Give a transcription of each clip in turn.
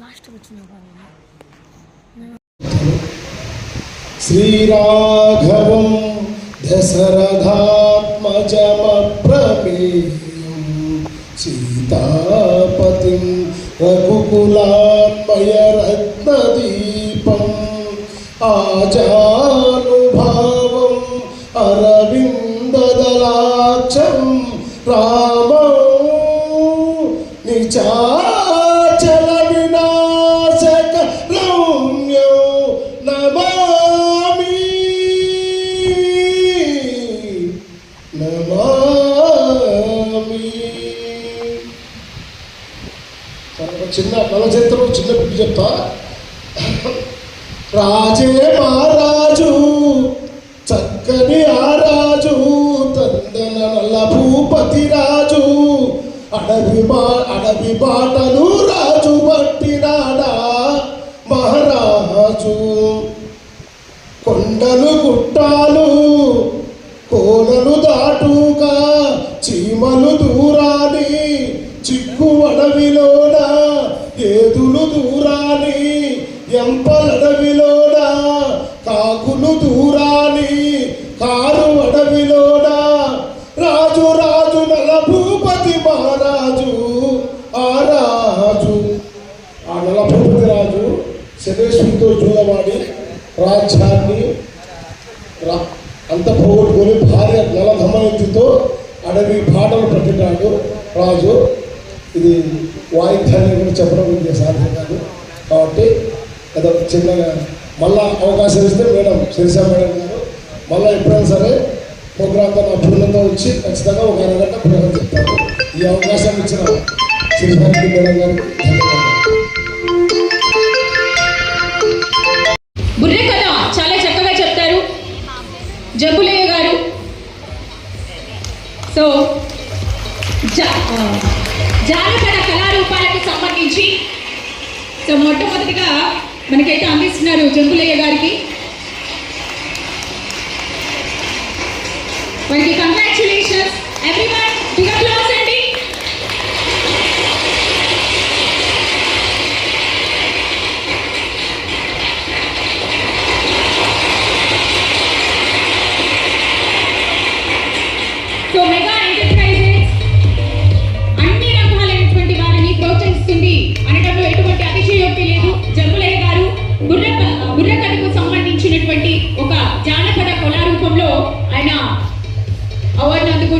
맛있다고 주는 거 아니야? శ్రీరాఘవం దశరథాత్మజమప్రమేయం సీతాపతిం రఘుకులాన్మయ రత్నదీపం ఆజానుభావం అరవిందదలాక్షం రామం నిచాచల చిన్న నవచరిత్రం చిన్న పిల్లి చెప్తా? రాజే మహారాజు చక్కని ఆరాజు తందన నల్ల భూపతి రాజు అడవి మా అడవి బాటలు రాజు పట్టినాడా మహారాజు? కొండలు గుట్టాలు కాకులు దూరాని ఎంపలడవిలోన? కాకులు దూరాని కారు అడవిలోడా రాజు రాజు నల భూపతి మహారాజు ఆ రాజు. ఆ నలభూపతి రాజు శనేశ్వరితో చూడవాడి రాజ్యాన్ని రా- అంత పోగొట్టుకొని భార్య నలధమయంతితో అడవి పాటలు పట్టినాడు రాజు. ఇది వాయిద్యాన్ని కూడా చెప్పడం ఇది సాధ్యం కాదు. కాబట్టి ఏదో చిన్నగా మళ్ళా అవకాశం ఇస్తే మేడం శిరీష మేడం గారు మళ్ళీ ఎప్పుడైనా సరే ప్రోగ్రామ్తో నా బృందంతో వచ్చి ఖచ్చితంగా ఒక అరగంట ప్రోగ్రాం చెప్తాను ఈ అవకాశం ఇచ్చిన శిరీషానికి మేడం గారికి మొట్టమొదటిగా మనకైతే అందిస్తున్నారు జంపులయ్య గారికి. మనకి కంగ్రాచులేషన్స్ అవార్డు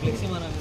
फ्लेक्सी मारा